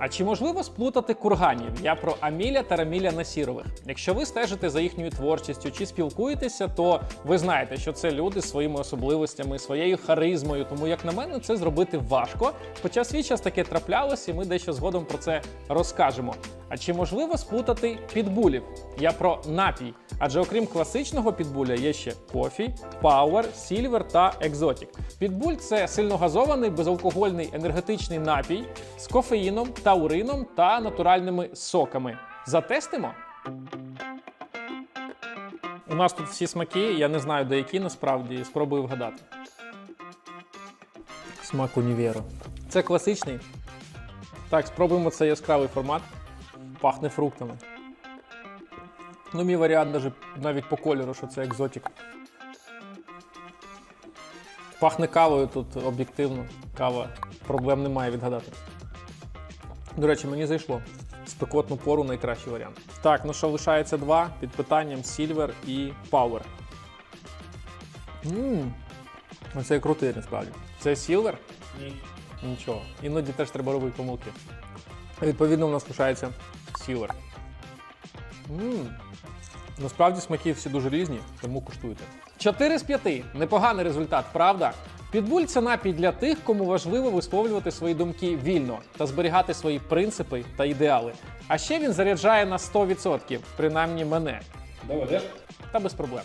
А чи можливо сплутати курганів? Я про Аміля та Раміля Насірових. Якщо ви стежите за їхньою творчістю чи спілкуєтеся, то ви знаєте, що це люди з своїми особливостями, своєю харизмою. Тому, як на мене, це зробити важко. Хоча свій час таке траплялось, і ми дещо згодом про це розкажемо. А чи можливо сплутати підбулів? Я про напій. Адже окрім класичного підбуля є ще кофі, пауер, сільвер та екзотік. Підбуль це сильногазований безалкогольний енергетичний напій з кофеїном, таурином та натуральними соками. Затестимо? У нас тут всі смаки, я не знаю, де які насправді. Спробую вгадати. Смак універу. Це класичний. Так, спробуємо цей яскравий формат. Пахне фруктами. Ну, мій варіант навіть, навіть по кольору, що це екзотик. Пахне кавою тут об'єктивно. Кава. Проблем немає відгадати. До речі, мені зайшло. Спекотну пору найкращий варіант. Так, ну що лишається два під питанням Silver і Power. Ммм. Оце крутий насправді. Це Silver? Ні. Нічого. Іноді теж треба робити помилки. Відповідно, у нас лишається Ммм. Насправді смаки всі дуже різні, тому куштуйте. 4 з 5. Непоганий результат, правда? Підбуль це напій для тих, кому важливо висловлювати свої думки вільно та зберігати свої принципи та ідеали. А ще він заряджає на 100%, принаймні мене. Доведеш? Та без проблем.